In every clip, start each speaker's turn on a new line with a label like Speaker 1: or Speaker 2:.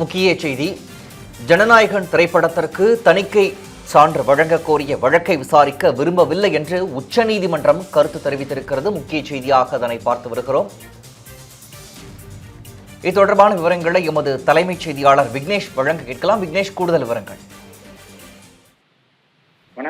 Speaker 1: முக்கிய செய்தி. ஜனநாயகன் திரைப்படத்திற்கு தணிக்கை சான்று வழங்க கோரிய வழக்கை விசாரிக்க விரும்பவில்லை என்று உச்சநீதிமன்றம் கருத்து தெரிவித்திருக்கிறது. முக்கிய செய்தியாக அதனை பார்த்து வருகிறோம். இது தொடர்பான விவரங்களை எமது தலைமைச் செய்தியாளர் விக்னேஷ் வழங்க கேட்கலாம். விக்னேஷ் கூடுதல் விவரங்கள்.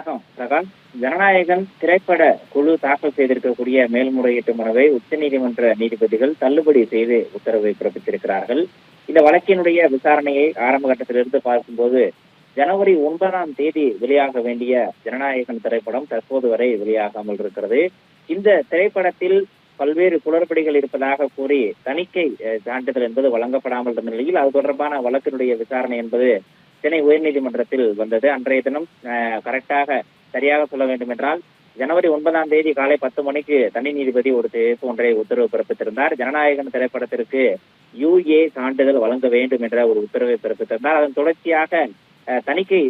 Speaker 2: வணக்கம். பிரகாஷ் ஜனநாயகன் திரைப்பட குழு தாக்கல் செய்திருக்கக்கூடிய மேல்முறையீட்டு மனுவை உச்சநீதிமன்ற நீதிபதிகள் தள்ளுபடி செய்து உத்தரவை பிறப்பித்திருக்கிறார்கள். இந்த வழக்கினுடைய விசாரணையை ஆரம்ப கட்டத்திலிருந்து பார்க்கும்போது ஜனவரி ஒன்பதாம் தேதி வெளியாக வேண்டிய ஜனநாயகன் திரைப்படம் தற்போது வரை வெளியாகாமல் இருக்கிறது. இந்த திரைப்படத்தில் பல்வேறு குளறுபடிகள் இருப்பதாக கூறி தணிக்கை சான்றிதழ் என்பது வழங்கப்படாமல் இருந்த நிலையில் அது தொடர்பான வழக்கினுடைய விசாரணை என்பது சென்னை உயர்நீதிமன்றத்தில் வந்தது. அன்றைய தினம் கரெக்டாக சரியாக சொல்ல வேண்டும் என்றால் ஜனவரி ஒன்பதாம் தேதி காலை பத்து மணிக்கு தனி நீதிபதி ஒரு தீர்ப்பு ஒன்றை உத்தரவு பிறப்பித்திருந்தார். ஜனநாயகன் திரைப்படத்திற்கு யுஏ சான்றிதழ் வழங்க வேண்டும் என்ற ஒரு உத்தரவை பிறப்பித்திருந்தார். அதன் தொடர்ச்சியாக அஹ், தணிக்கை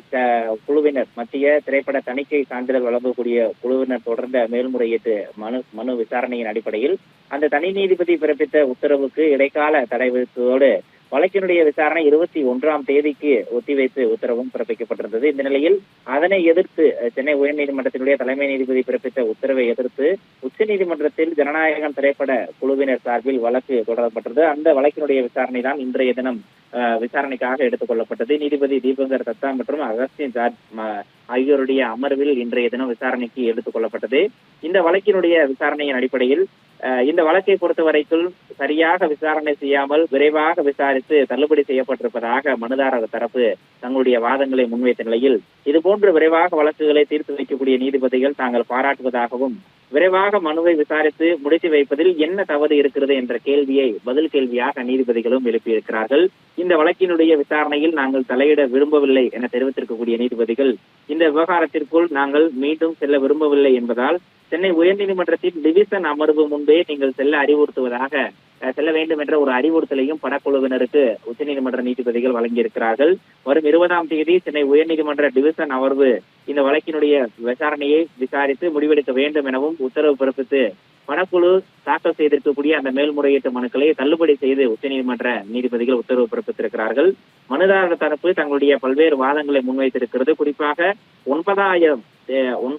Speaker 2: குழுவினர் மத்திய திரைப்பட தணிக்கை சான்றிதழ் வழங்கக்கூடிய குழுவினர் தொடர்ந்த மேல்முறையீட்டு மனு மனு விசாரணையின் அடிப்படையில் அந்த தனி நீதிபதி பிறப்பித்த உத்தரவுக்கு இடைக்கால தடை விதித்ததோடு வழக்கினுடைய விசாரணை இருபத்தி ஒன்றாம் தேதிக்கு ஒத்திவைத்து உத்தரவும் பிறப்பிக்கப்பட்டிருந்தது. இந்த நிலையில் அதனை எதிர்த்து சென்னை உயர்நீதிமன்றத்தினுடைய தலைமை நீதிபதி பிறப்பித்த உத்தரவை எதிர்த்து உச்சநீதிமன்றத்தில் ஜனநாயகம் திரைப்பட குழுவினர் சார்பில் வழக்கு தொடரப்பட்டது. அந்த வழக்கினுடைய விசாரணை தான் இன்றைய தினம் விசாரணைக்காக எடுத்துக் கொள்ளப்பட்டது. நீதிபதி தீபங்கர் தத்தா மற்றும் அகஸ்டின் ஜார்ஜ் ஆகியோருடைய அமர்வில் இன்றைய தினம் விசாரணைக்கு எடுத்துக் கொள்ளப்பட்டது. இந்த வழக்கினுடைய விசாரணையின் அடிப்படையில் இந்த வழக்கை பொறுத்த வரைக்கும் சரியாக விசாரணை செய்யாமல் விரைவாக விசாரித்து தள்ளுபடி செய்யப்பட்டிருப்பதாக மனுதாரர் தரப்பு தங்களுடைய வாதங்களை முன்வைத்த நிலையில் இதுபோன்று விரைவாக வழக்குகளை தீர்த்து வைக்கக்கூடிய நீதிபதிகள் தாங்கள் பாராட்டுவதாகவும் விரைவாக மனுவை விசாரித்து முடித்து வைப்பதில் என்ன தவறு இருக்கிறது என்ற கேள்வியை பதில் கேள்வியாக நீதிபதிகளும் எழுப்பியிருக்கிறார்கள். இந்த வழக்கினுடைய விசாரணையில் நாங்கள் தலையிட விரும்பவில்லை என தெரிவித்திருக்கக்கூடிய நீதிபதிகள் இந்த விவகாரத்திற்குள் நாங்கள் மீண்டும் செல்ல விரும்பவில்லை என்பதால் சென்னை உயர்நீதிமன்றத்தின் டிவிசன் அமர்வு முன் நீங்கள் செல்ல அறிவுறுத்துவதாக செல்ல வேண்டும் என்ற ஒரு அறிவுறுத்தலையும் படக்குழுவினருக்கு உச்சநீதிமன்ற நீதிபதிகள் வழங்கியிருக்கிறார்கள். வரும் இருபதாம் தேதி சென்னை உயர்நீதிமன்ற டிவிசன் அமர்வு இந்த வழக்கினுடைய விசாரணையை விசாரித்து முடிவெடுக்க வேண்டும் எனவும் உத்தரவு பிறப்பித்து படக்குழு தாக்கல் செய்திருக்கக்கூடிய அந்த மேல்முறையீட்டு மனுக்களை தள்ளுபடி செய்து உச்சநீதிமன்ற நீதிபதிகள் உத்தரவு பிறப்பித்திருக்கிறார்கள். மனுதாரர் தரப்பு தங்களுடைய பல்வேறு வாதங்களை முன்வைத்திருக்கிறது. குறிப்பாக ஒன்பதாயிரம்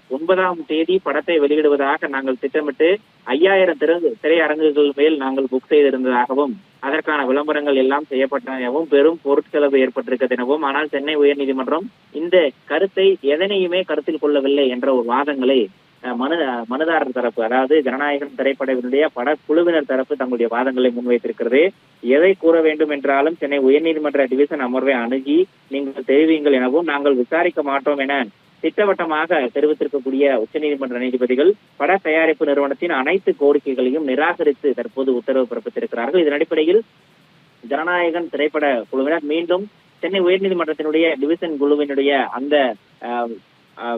Speaker 2: ஒன்பதாம் தேதி படத்தை வெளியிடுவதாக நாங்கள் திட்டமிட்டு ஐயாயிரம் திரை திரையரங்குகள் மேல் நாங்கள் புக் செய்திருந்ததாகவும் அதற்கான விளம்பரங்கள் எல்லாம் செய்யப்பட்டதாகவும் பெரும் பொருட்செலவு ஏற்பட்டிருக்கிறது எனவும் ஆனால் சென்னை உயர்நீதிமன்றம் இந்த கருத்தை எதனையுமே கருத்தில் கொள்ளவில்லை என்ற ஒரு வாதங்களை அஹ், மனு மனுதாரர் தரப்பு அதாவது ஜனநாயகம் திரைப்படவினுடைய படக்குழுவினர் தரப்பு தங்களுடைய வாதங்களை முன்வைத்திருக்கிறது. எதை கூற வேண்டும் என்றாலும் சென்னை உயர்நீதிமன்ற டிவிஷன் அமர்வை அணுகி நீங்கள் தெரிவிங்கள் எனவும் நாங்கள் விசாரிக்க மாட்டோம் என திட்டவட்டமாக தெரிவித்திருக்கக்கூடிய உச்சநீதிமன்ற நீதிபதிகள் பட தயாரிப்பு நிறுவனத்தின் அனைத்து கோரிக்கைகளையும் நிராகரித்து தற்போது உத்தரவு பிறப்பித்திருக்கிறார்கள். இதன் அடிப்படையில் ஜனநாயகன் திரைப்பட குழுவினர் மீண்டும் சென்னை உயர்நீதிமன்றத்தினுடைய டிவிஷன் குழுவினுடைய அந்த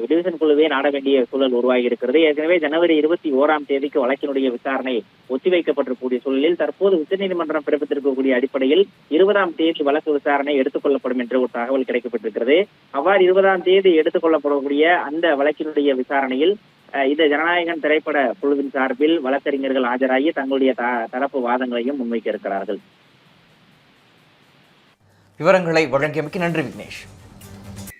Speaker 2: டிவிஷன் நாட வேண்டிய சூழல் உருவாகி இருக்கிறது. ஏற்கனவே ஜனவரி இருபத்தி ஓராம் தேதிக்கு வழக்கினுடைய விசாரணை ஒத்திவைக்கப்பட்டிருக்கக்கூடிய சூழலில் தற்போது உச்சநீதிமன்றம் பிறப்பித்திருக்கக்கூடிய அடிப்படையில் இருபதாம் தேதி வழக்கு விசாரணை எடுத்துக் கொள்ளப்படும் என்ற ஒரு தகவல் கிடைக்கப்பட்டிருக்கிறது. அவ்வாறு இருபதாம் தேதி எடுத்துக் கொள்ளப்படக்கூடிய அந்த வழக்கினுடைய விசாரணையில் இந்த ஜனநாயகன் திரைப்பட குழுவின் சார்பில் வழக்கறிஞர்கள் ஆஜராகி தங்களுடைய த- தரப்பு வாதங்களையும் முன்வைக்க இருக்கிறார்கள்.
Speaker 1: விவரங்களை வழங்கியமைக்கு நன்றி விக்னேஷ்.